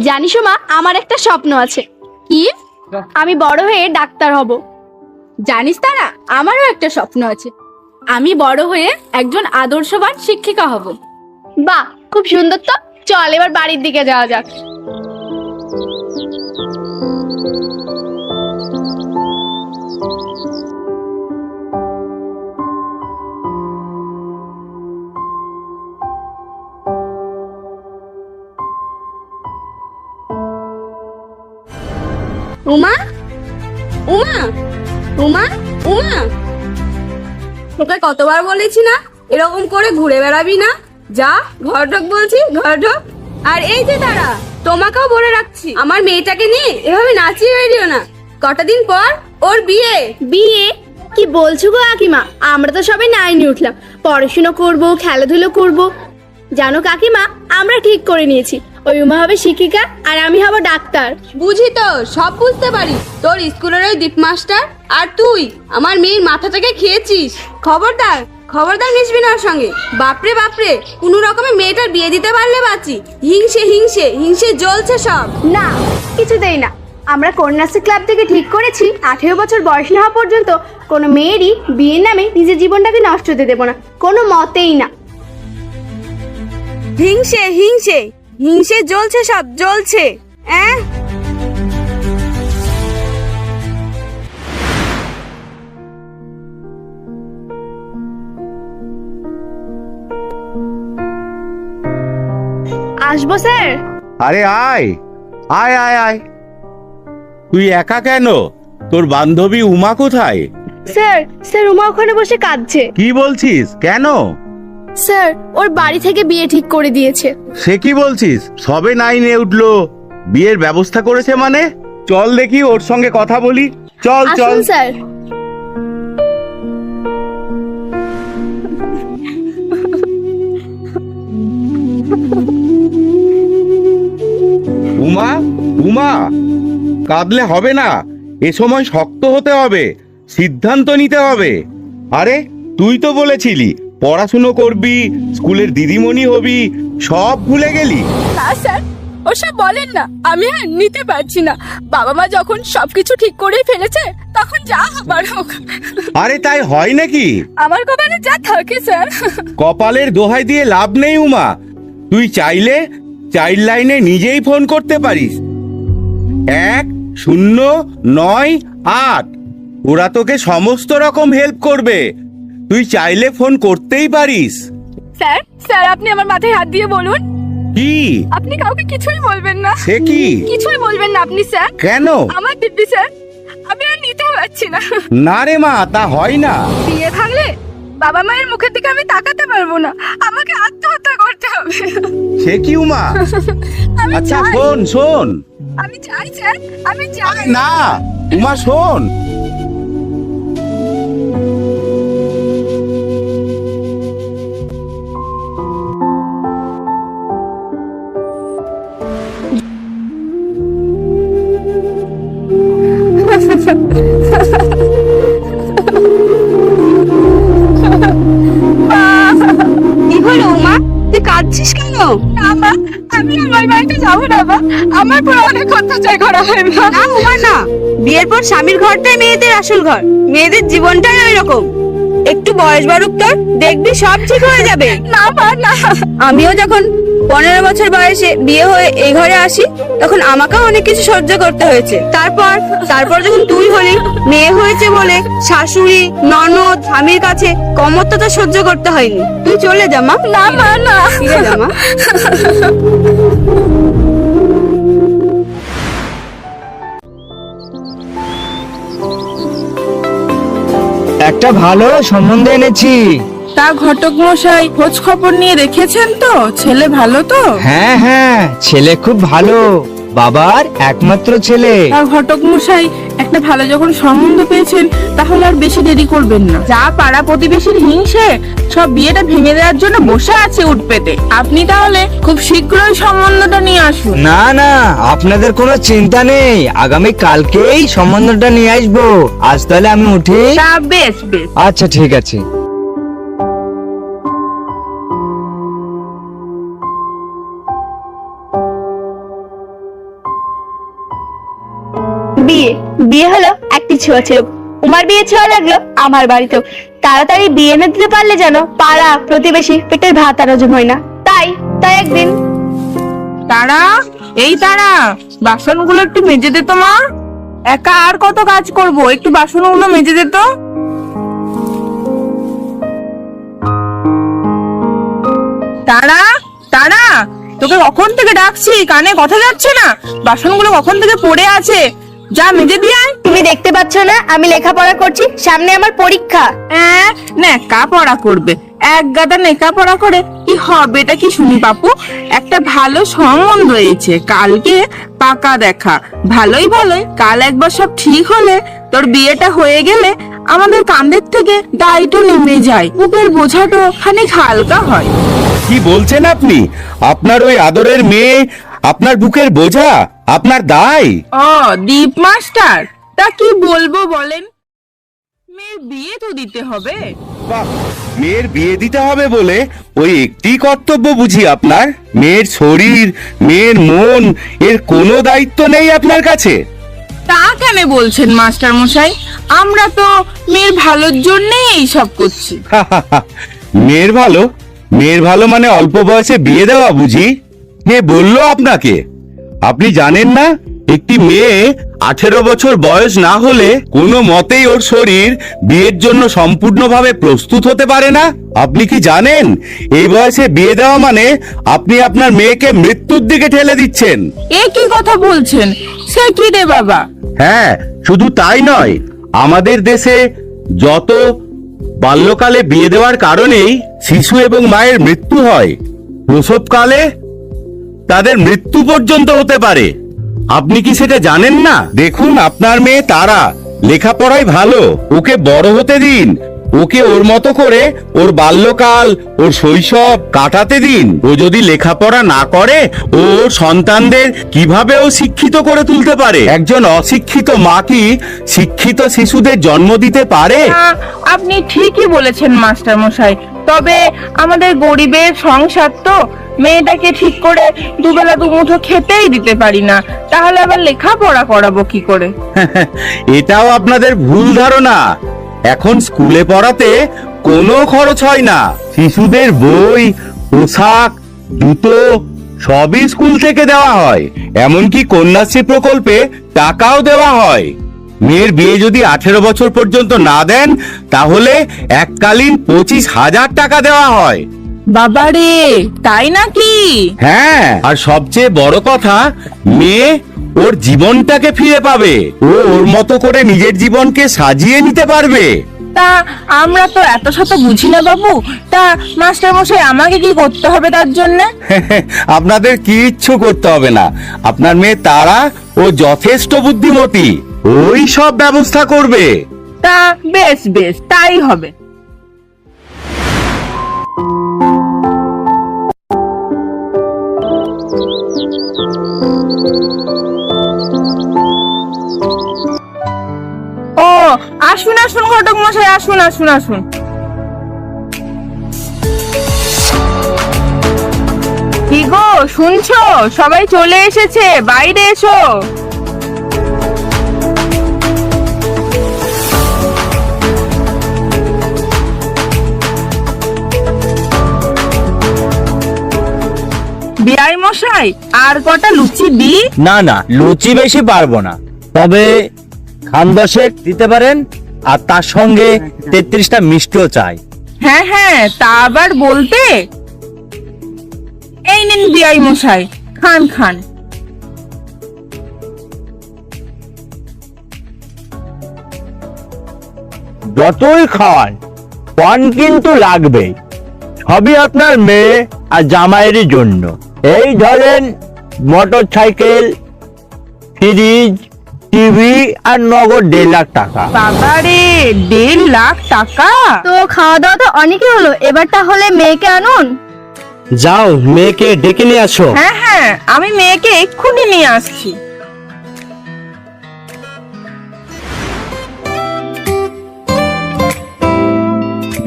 জানিস মা আমার একটা স্বপ্ন আছে। কি? আমি বড় হয়ে ডাক্তার হব। জানিস তারা আমারও একটা স্বপ্ন আছে। আমি বড় হয়ে একজন আদর্শবান শিক্ষিকা হব। বাহ খুব সুন্দর তো। চল এবার বাড়ির দিকে যাওয়া যাক। উমা? উমা? উমা? উমা? তোকে কতবার বলেছি না? এরকম করে ঘুরে বেড়াবি না? যা, ঘর ঢোক বলছি, ঘর ঢোক। আর এই যে তারা তোমাকেও বলে রাখছি, আমার মেয়েটাকে নিয়ে এভাবে নাচিয়ে বেরিও না। কটা দিন পর ওর বিয়ে। বিয়ে? কি বলছো গো কাকিমা? আমরা তো সবাই নাইনে উঠলাম। পড়াশুনো করব, খেলাধুলো করব। জানো কাকিমা, আমরা ঠিক করে নিয়েছি। ওই উমা হবে শিক্ষিকা আর আমি হব ডাক্তার। বুঝি তো সব বুঝতে পারি। তোর স্কুলের ওই দীপ মাস্টার আর তুই আমার মেয়ের মাথাটাকে খেয়েছিস। খবরদার খবরদার মিশবি না ওর সঙ্গে। বাপরে বাপরে কোনো রকমে মেয়েটার বিয়ে দিতে পারলে বাঁচি। হিংসে হিংসে হিংসে জ্বলছে সব। না কিছুতেই না। আমরা কন্যাশ্রী ক্লাব থেকে ঠিক করেছি আঠেরো বছর বয়স না হওয়া পর্যন্ত কোনো মেয়েরই বিয়ের নামে নিজের জীবনটাকে নষ্ট হতে দেবো না। কোনো মতেই না। হিংসে হিংসে। হিংসে জ্বলছে সব জ্বলছে। অ্যাঁ? আসব স্যার? আরে আয় আয় আয় আয়। তুই একা কেন? তোর বান্ধবী উমা কোথায়? স্যার স্যার উমা ওখানে বসে কাঁদছে। কি বলছিস? কেন? স্যার ওর বাড়ি থেকে বিয়ে ঠিক করে দিয়েছে। সে কি বলছিস? সবে নাইনে উঠল। বিয়ের ব্যবস্থা করেছে মানে? চল দেখি ওর সঙ্গে কথা বলি। চল চল। আসুন স্যার। উমা উমা কাঁদলে হবে না। এ সময় শক্ত হতে হবে। সিদ্ধান্ত নিতে হবে। আরে তুই তো বলেছিলি পড়াশুনো করবি স্কুলের দিদিমণি হবি সব ভুলে গেলি? না স্যার ওসব বলেন না। আমি আর নিতে পারছি না। বাবা মা যখন সবকিছু ঠিক করে ফেলেছে তখন যা হবার হোক। আরে তাই হয় নাকি? আমার কপালে যা থাকে স্যার। কপালের দোহাই দিয়ে লাভ নেই উমা। তুই চাইলে চাইল্ড লাইনে নিজেই ফোন করতে পারিস। এক শূন্য নয় আট। ওরা তোকে সমস্ত রকম হেল্প করবে। তুই চাইলে ফোন করতেই পারিস। স্যার স্যার আপনি আমার মাথায় হাত দিয়ে বলুন। কি? আপনি কাউকে কিছুই বলবেন না। সে কি? কিছুই বলবেন না আপনি স্যার। কেন? আমার দিব্যি স্যার আমি আর নিতে পারছি না। না রে মা তা হয় না। বিয়ে থাকলে বাবা মায়ের মুখের দিকে আমি তাকাতে পারব না। আমাকে আত্মহত্যা করতে হবে। সে কি উমা? আমি আচ্ছা শোন শোন। আমি চাই স্যার আমি চাই। না উমা শোন। আমার না মা। আমার পর অনেক অত্যাচার করা হয় মা। না উমা না। বিয়ের পর স্বামীর ঘরটাই মেয়েদের আসল ঘর। মেয়েদের জীবনটাই ওই রকম একটু বয়স বাড়ুক তোর দেখবি সব ঠিক হয়ে যাবে। না মা না। আমিও যখন পনেরো বছর বয়সে বিয়ে হয়ে এই ঘরে আসি তখন আমাকেও অনেক কিছু সহ্য করতে হয়েছে। তারপর তারপর যখন তুই হলি মেয়ে হয়েছে বলে শাশুড়ি ননদ স্বামীর কাছে কমত্বতা সহ্য করতে হয়নি। তুই চলে যা মা। না মা না। মা। একটা ভালো সম্বন্ধে এনেছি। তা ঘটক মশাই খোঁজ খবর নিয়ে রেখেছেন তো? ছেলে ভালো তো? হ্যাঁ হ্যাঁ ছেলে খুব ভালো। বাবার একমাত্র ছেলে। তা ঘটক মশাই একটা ভালো যখন সম্বন্ধ পেয়েছেন তাহলে আর বেশি দেরি করবেন না। যা পাড়া প্রতিবেশীর হিংসে সব বিয়েটা ভেঙে দেওয়ার জন্য বসে আছে উঠপেতে আপনি তাহলে খুব শীঘ্রই সম্বন্ধটা নিয়ে আসুন। না না আপনাদের কোনো চিন্তা নেই। আগামী কালকেই সম্বন্ধটা নিয়ে আসব। আজ তাহলে আমি উঠি। তা বেশ বেশ। আচ্ছা ঠিক আছে। বিয়ে। বিয়ে হলো একটি ছোঁয়া ছিল। উমার বিয়ে ছোঁয়া লাগল আমার বাড়িতেও। তাড়াতাড়ি বিয়ে এনে দিতে পারলে যেন পাড়া, প্রতিবেশী পেটের ভাত আর হজম হয় না। তাই তাই একদিন। তারা, এই তারা, বাসনগুলো একটু মেজে দে মা। একা আর কত কাজ করব? একটু বাসনগুলো মেজে দে তো। তারা তারা, তোকে কখন থেকে ডাকছি? কানে কথা যাচ্ছে না। বাসনগুলো কখন থেকে পড়ে আছে? যা মেজে দিয়ে আয়। তুমি দেখতে পাচ্ছ না আমি লেখাপড়া করছি সামনে আমার পরীক্ষা। হ্যাঁ নেকা পড়া করবে। এক গাদা নেকা পড়া করে কি হবে এটা কি শুনি পাপু একটা ভালো সম্বন্ধ হয়েছে কালকে পাকা দেখা। ভালোই ভালোই কাল একবার সব ঠিক হলে তোর বিয়েটা হয়ে গেলে আমাদের কান্দের থেকে দায়িত্ব নেমে যায়। বুকের বোঝাটা খানিক হালকা হয়। কি বলছেন আপনি? আপনার ওই আদরের মেয়ে আপনার বুকের বোঝা? আপনার দায় ও দীপ মাস্টার। তা কি বলব বলেন? মেয়ের বিয়ে তো দিতে হবে। বাহ, মেয়ের বিয়ে দিতে হবে বলে ওই একটি কর্তব্য বুঝি আপনার? মেয়ের শরীর মেয়ের মন এর কোনো দায়িত্ব নেই আপনার কাছে? তা কেন বলছেন মাস্টার মশাই? আমরা তো মেয়ের ভালোর জন্যই এইসব করছি। মেয়ের ভালো? মেয়ের ভালো মানে অল্প বয়সে বিয়ে দেওয়া বুঝি? কে বলল আপনাকে? আপনি জানেন না? একটি মেয়ে আঠেরো বছর বয়স না হলে কোনো মতেই ওর শরীর বিয়ের জন্য সম্পূর্ণভাবে প্রস্তুত হতে পারে না। আপনি কি জানেন? এই বয়সে বিয়ে দেওয়া মানে আপনি আপনার মেয়েকে মৃত্যুর দিকে ঠেলে দিচ্ছেন। এ কি কথা বলছেন? সে কি রে বাবা? হ্যাঁ শুধু তাই নয় আমাদের দেশে যত বাল্যকালে বিয়ে দেওয়ার কারণেই শিশু এবং মায়ের মৃত্যু হয়। প্রসবকালে তাদের মৃত্যু পর্যন্ত হতে পারে। আপনি কি সেটা জানেন না? দেখুন আপনার মেয়ে তারা। লেখাপড়ায় ভালো। ওকে বড় হতে দিন। ওকে ওর মতো করে ওর বাল্যকাল ওর শৈশব কাটাতে দিন। ও যদি লেখাপড়া না করে ও সন্তানদের কীভাবে ও শিক্ষিত করে তুলতে পারে? একজন অশিক্ষিত মা কি শিক্ষিত শিশুদের জন্ম দিতে পারে? আপনি ঠিকই বলেছেন মাস্টার মশাই তবে আমাদের গরিবের সংসার তো মেয়েটাকে ঠিক করে দুবেলা দুমুঠো খেতেই দিতে পারি না। তাহলে আবার লেখাপড়া করাবো কি করে? এটাও আপনাদের ভুল ধারণা। এখন স্কুলে পড়াতে কোনো খরচ হয় না। শিশুদের বই, পোশাক, জুতো সবই স্কুল থেকে দেওয়া হয়। এমনকি কন্যাশ্রী প্রকল্পে টাকাও দেওয়া হয়। মেয়ের বিয়ে যদি আঠেরো বছর পর্যন্ত না দেন, তাহলে এককালীন পঁচিশ হাজার টাকা দেওয়া হয়। বাবারে তাই নাকি? হ্যাঁ। আর সবচেয়ে বড় কথা মেয়ে ওর জীবনটাকে ফিরে পাবে। ও ওর মতো করে নিজের জীবনকে সাজিয়ে নিতে পারবে। তা আমরা তো এত শত বুঝি না বাবু। তা মাস্টার মশাই আমাকে কি করতে হবে তার জন্য? আপনাদের কিচ্ছু করতে হবে না। আপনার মেয়ে তারা ও যথেষ্ট বুদ্ধিমতী। ওই সব ব্যবস্থা করবে। তা বেশ বেশ তাই হবে। ও, আসুন আসুন ঘটক মশাই, আসুন আসুন আসুন। কি গো, শুনছো? সবাই চলে এসেছে, বাইরে এসো। মশাই আর কটা লুচি দি না না লুচি বেশি পারব না। তবে খান দশেক দিতে পারেন আর তার সঙ্গে তেত্রিশটা মিষ্টিও চাই। হ্যাঁ হ্যাঁ তা আবার বলতে? এই নিন বিয়াই মশাই খান খান। যতই খাওয়ান পান কিন্তু লাগবে সবই আপনার মেয়ে আর জামাইয়েরই জন্য। এই ধরেন মোটর সাইকেল ফ্রিজ টিভি আর নগদ দেড় লাখ টাকা। বাবারে দেড় লাখ টাকা? তো খাওয়া দাওয়া তো অনেকই হলো এবার তাহলে মেয়েকে আনুন। যাও মেয়েকে ডেকে নিয়ে আসো। হ্যাঁ হ্যাঁ আমি মেয়েকে এক্ষুনি নিয়ে আসছি।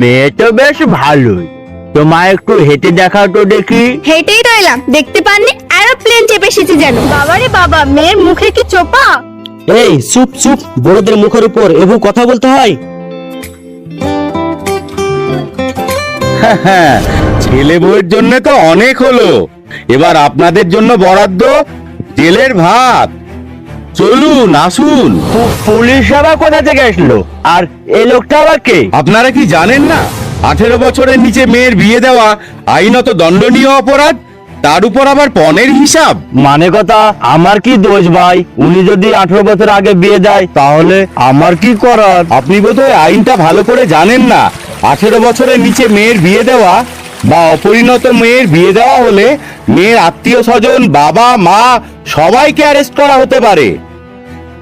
মেয়ে তো বেশ ভালোই। তোমার একটু হেঁটে দেখাও তো দেখি। হেঁটেই রইলাম দেখতে পাননি? এরোপ্লেন চেপে এসেছি যেন। বাবারে বাবা মেয়ের মুখে কি চোপা? এই চুপ চুপ। বড়দের মুখের উপর এবু কথা বলতে হয়। হ্যাঁ ছেলে বউয়ের জন্য তো অনেক হলো। এবার আপনাদের জন্য বরাদ্দ জেলের ভাত। চলুন আসুন। পুলিশ আবার কোথা থেকে আসলো? আর এই লোকটা আবার কে? আপনারা কি জানেন না? আঠেরো বছরের নিচে মেয়ের বিয়ে দেওয়া আইনত দণ্ডনীয় অপরাধ তার উপর আবার পণের হিসাব? মানে কথা আমার কি দোষ ভাই? উনি যদি আঠারো বছর আগে বিয়ে দেয় তাহলে আমার কি করার? আপনি বোধহয় আইনটা ভালো করে জানেন না। আঠেরো বছরের নিচে মেয়ের বিয়ে দেওয়া বা অপরিণত মেয়ের বিয়ে দেওয়া হলে মেয়ের আত্মীয় স্বজন বাবা মা সবাইকে অ্যারেস্ট করা হতে পারে।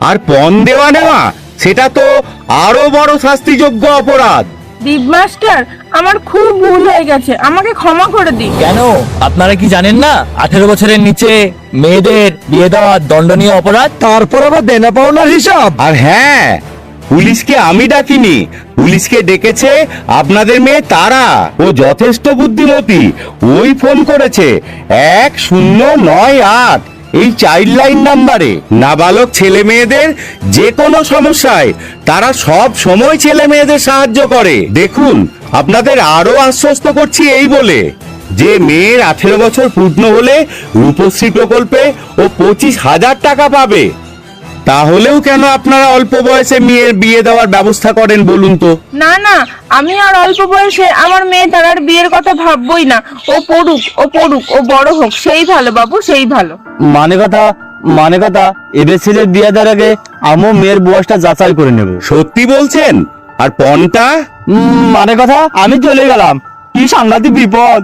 আর পণ দেওয়া নেওয়া সেটা তো আরও বড় শাস্তিযোগ্য অপরাধ। দীপ মাস্টার আমার খুব ভুল হয়ে গেছে। আমাকে ক্ষমা করে দিন। কেন? আপনারা কি জানেন না? আঠেরো বছরের নিচে মেয়েদের বিয়ে দেওয়া দণ্ডনীয় অপরাধ? তারপর আবার দেনা পাওনার হিসাব। আর হ্যাঁ পুলিশকে আমি ডাকিনি। পুলিশকে ডেকেছে আপনাদের মেয়ে তারা। ও যথেষ্ট বুদ্ধিমতী। ওই ফোন করেছে। এক শূন্য নয় আট। এই চাইল্ড লাইন নাম্বারে নাবালক ছেলে মেয়েদের যে কোনো সমস্যায় তারা সব সময় ছেলে মেয়েদের সাহায্য করে। দেখুন, আপনাদের আরও আশ্বস্ত করছি এই বলে যে মেয়ের আঠেরো বছর পূর্ণ হলে রূপশ্রী প্রকল্পে ও পঁচিশ হাজার টাকা পাবে। তাহলেও কেন আপনারা অল্প বয়সে মেয়ের বিয়ে দেওয়ার ব্যবস্থা করেন বলুন তো? না না আমি আর অল্প বয়সে আমার মেয়ে তারার বিয়ের কথা ভাববই না। ও পড়ুক ও পড়ুক ও বড় হোক সেই ভালো বাবু সেই ভালো। মানে কথা মানে কথা এদের ছেলের বিয়ে দেওয়ার আগে আমিও মেয়ের বয়সটা যাচাই করে নেব। সত্যি বলছেন? আর পণটা? উম, মানে কথা আমি চলে গেলাম। কি সাংঘাতিক বিপদ।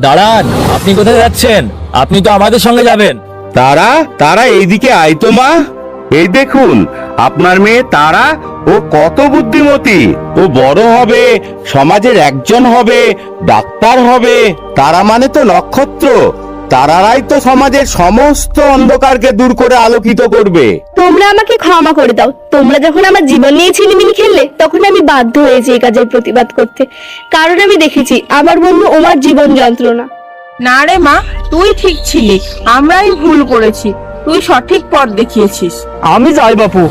দাঁড়ান আপনি কোথায় যাচ্ছেন? আপনি তো আমাদের সঙ্গে যাবেন। তারা তারা এইদিকে আইতো মা। এই দেখুন আপনার মেয়ে তারা ও কত বুদ্ধিমতী। ও বড় হবে সমাজের একজন হবে ডাক্তার হবে তারা মানে তো নক্ষত্র। তারারাই তো সমাজের সমস্ত অন্ধকারকে দূর করে আলোকিত করবে। তোমরা আমাকে ক্ষমা করে দাও। তোমরা যখন আমার জীবন নিয়ে ছিনিমিনি খেললে তখন আমি বাধ্য হয়েছি এই কাজের প্রতিবাদ করতে। কারণ আমি দেখেছি আমার বন্ধু ওমার জীবন যন্ত্রণা। না রে মা তুই ঠিক ছিলি। আমরাই ভুল করেছি। তুই সঠিক পথ দেখিয়েছিস। আমি যাই বাপু।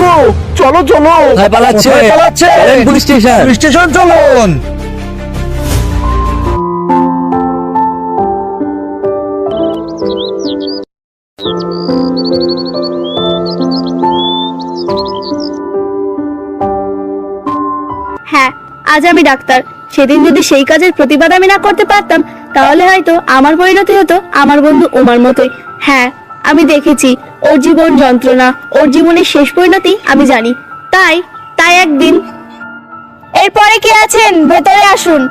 গো? চলো চলো। কোথায় পালাচ্ছে? কোথায় পালাচ্ছে? চলেন পুলিশ স্টেশন। স্টেশন চলুন। হ্যাঁ আজ আমি ডাক্তার। সেদিন যদি সেই কাজের প্রতিবাদ আমি না করতে পারতাম তাহলে হয়তো আমার পরিণতি হতো আমার বন্ধু ওমার মতোই। হ্যাঁ আমি দেখেছি। ওর জীবন যন্ত্রণা ওর জীবনের শেষ পরিণতি আমি জানি। তাই তাই একদিন। এরপরে কে আছেন? ভেতরে আসুন।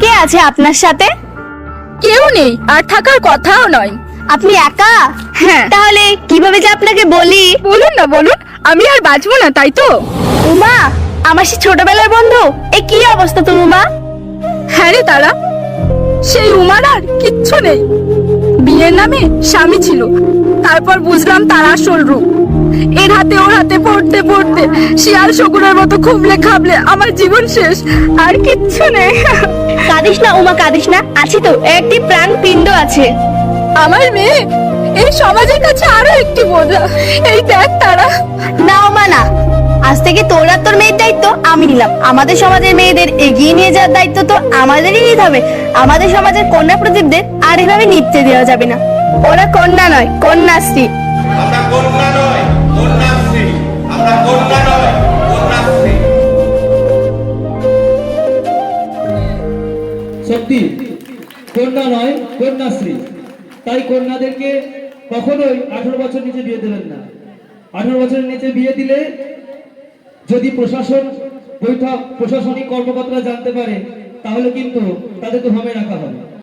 কে আছে আপনার সাথে? কেউ নেই আর থাকার কথাও নয়। আপনি একা? হ্যাঁ। তাহলে কীভাবে যে আপনাকে বলি? বলুন না বলুন। আমি আর বাঁচবো না তাই তো? উমা আমার সে ছোটবেলার বন্ধু এ কি অবস্থা তোর উমা? হ্যাঁ রে তারা সেই উমার আর কিচ্ছু নেই। বিয়ের নামে স্বামী ছিল তারপর বুঝলাম তার আসল রূপ। এর হাতে ওর হাতে পড়তে পড়তে শিয়াল শকুনের মতো খুবলে খাবলে আমার জীবন শেষ আর কিচ্ছু নেই। কাঁদিস না উমা কাঁদিস না আছি তো একটি প্রাণ পিণ্ড আছে। আমার মেয়ে এই সমাজের কাছে আরও একটি বোঝা এই দেখ তারা। না উমা না। আজ থেকে তোর আর তোর মেয়ের দায়িত্ব আমি নিলাম। আমাদের সমাজের মেয়েদের এগিয়ে নিয়ে যাওয়ার দায়িত্ব তো আমাদেরই নিতে হবে। আমাদের সমাজের কন্যা প্রদীপদের আর এভাবে নিতে দেওয়া যাবে না। ওরা কন্যা নয় কন্যাশ্রী। আমরা কন্যা নয় কন্যাশ্রী। আমরা কন্যা নয় কন্যাশ্রী। সত্যি কন্যা নয় কন্যাশ্রী। তাই কন্যাদেরকে কখনোই আঠারো বছর নিচে বিয়ে দেবেন না। আঠারো বছরের নিচে বিয়ে দিলে যদি প্রশাসন, বৈঠক, প্রশাসনিক কর্মকর্তারা জানতে পারে, তাহলে কিন্তু তাদেরকে ভাবে রাখা হবে।